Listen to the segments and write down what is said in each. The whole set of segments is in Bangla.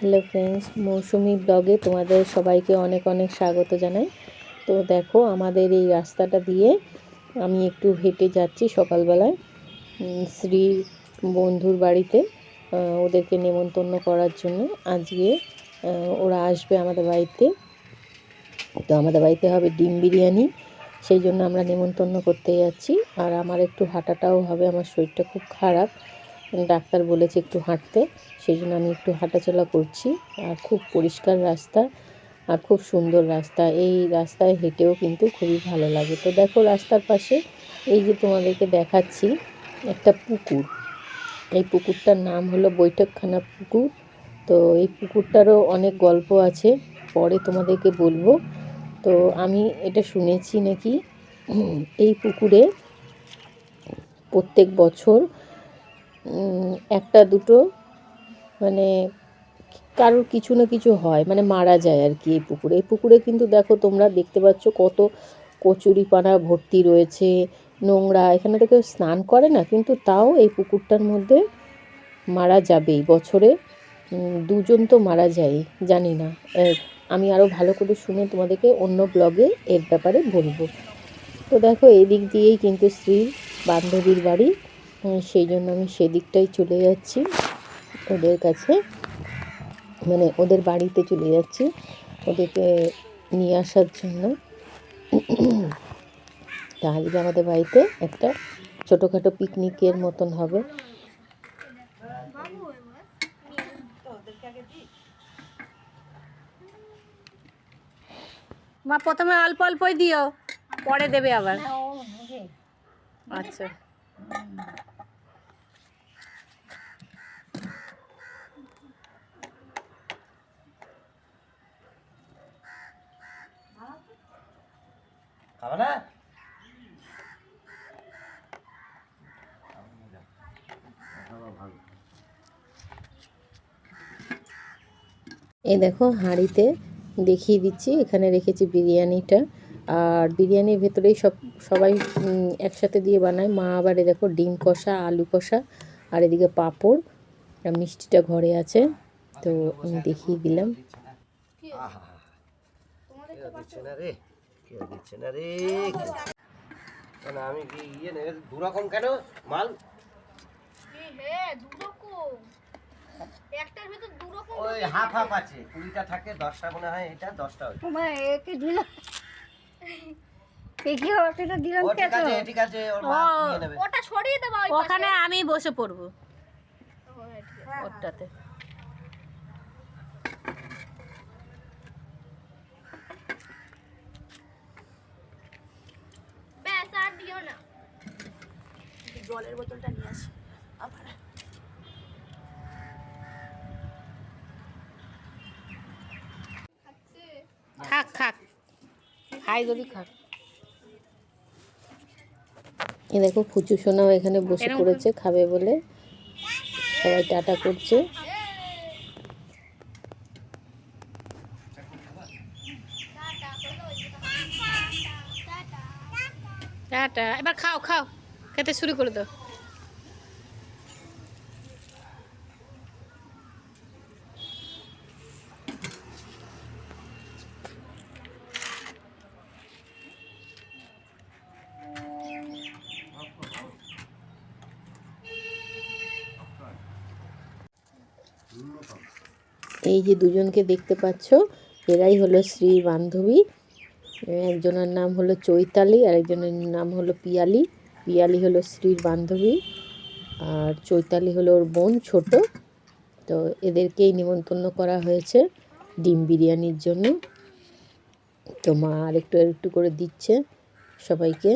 হ্যালো ফ্রেন্ডস মৌসুমি ব্লগে তোমাদের সবাইকে অনেক অনেক স্বাগত জানাই। তো দেখো, আমাদের এই রাস্তাটা দিয়ে আমি একটু হেঁটে যাচ্ছি সকালবেলায় শ্রী বন্ধুর বাড়িতে ওদেরকে নেমন্তন্ন করার জন্য। আজকে ওরা আসবে আমাদের বাড়িতে। তো আমাদের বাড়িতে হবে ডিম বিরিয়ানি, সেই জন্য আমরা নেমন্তন্ন করতে যাচ্ছি। আর আমার একটু হাঁটাটাও হবে, আমার শরীরটা খুব খারাপ। ডাক্তার বলেছে একটু হাঁটতে, সেই জন্য আমি একটু হাঁটাচলা করছি। আর খুব পরিষ্কার রাস্তা আর খুব সুন্দর রাস্তা। এই রাস্তায় হেঁটেও কিন্তু খুবই ভালো লাগে। তো দেখো রাস্তার পাশে এই যে তোমাদেরকে দেখাচ্ছি একটা পুকুর। এই পুকুরটার নাম হলো বৈঠকখানা পুকুর। তো এই পুকুরটারও অনেক গল্প আছে, পরে তোমাদেরকে বলব। তো আমি এটা শুনেছি নাকি, এই পুকুরে প্রত্যেক বছর একটা দুটো মানে কারোর কিছু না কিছু হয় মানে মারা যায় আর কি এই পুকুরে। এই পুকুরে কিন্তু দেখো তোমরা দেখতে পাচ্ছ কত কচুরিপানা ভর্তি রয়েছে, নোংরা, এখানে তো কেউ স্নান করে না, কিন্তু তাও এই পুকুরটার মধ্যে মারা যাবেই বছরে। দুজন তো মারা যায়, জানি না। আমি আরও ভালো করে শুনে তোমাদেরকে অন্য ব্লগে এর ব্যাপারে বলব। তো দেখো, এদিক দিয়েই কিন্তু স্ত্রীর বান্ধবীর বাড়ি। সেই জন্য আমি সেদিকটাই চলে যাচ্ছি ওদের কাছে। মানে ওদের বাড়িতে চলে যাচ্ছি ওদেরকে নিয়ে আসার জন্য। তা আজকে আমাদের বাড়িতে একটা ছোটোখাটো পিকনিকের মতন হবে? মা প্রথমে অল্প অল্পই দিও পরে দেবে আবার। আচ্ছা। না? এই দেখো হাঁড়িতে দেখিয়ে দিচ্ছি এখানে রেখেছি বিরিয়ানিটা। আর বিরিয়ানির ভেতরেই সব, সবাই একসাথে দিয়ে বানায়। মা আবার দেখো ডিম কষা, আলু কষা, আর এদিকে পাঁপড় আর মিষ্টিটা ঘরে আছে। তো আমি দেখিয়ে দিলাম। থাকে দশটা মনে হয় এটা দশটা দিলাম ওখানে আমি বসে পড়ব। ওটাতে। জলের বোতলটা নিয়ে আসি আবার। খাক খাক খাই যদি এ দেখো ফুচু সোনাও এখানে বসে পড়েছে খাবে বলে। সবাই টাটা করছে। টাটা এবার খাও খাও খেতে শুরু করে দাও। এই যে দুজনকে দেখতে পাচ্ছ, এরাই হলো শ্রীর বান্ধবী। একজনের নাম হলো চৈতালি আর একজনের নাম হলো পিয়ালি। পিয়ালি হলো শ্রীর বান্ধবী আর চৈতালি হলো ওর বোন ছোট। তো এদেরকেই নিমন্ত্রণ করা হয়েছে ডিম বিরিয়ানির জন্য। তো মা আর একটু আর একটু করে দিচ্ছে সবাইকে।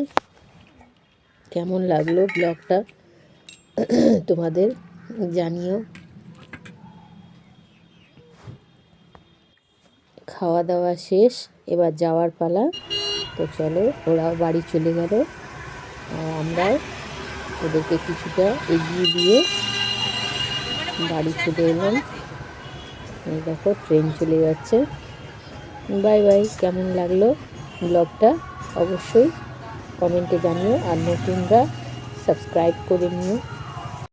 কেমন লাগল ব্লগটা? তোমাদের জানিও। খাওয়া দাওয়া শেষ, এবার যাওয়ার পালা। তো চলো, ওরাও বাড়ি চলে গেল। আমরাও ওদেরকে কিছুটা এগিয়ে দিয়ে বাড়ি চলে এলাম। এই দেখো, ট্রেন চলে যাচ্ছে। বাই বাই, কেমন লাগল ব্লগটা? অবশ্যই কমেন্টে জানিও। আর নতুনরা সাবস্ক্রাইব করে নিও।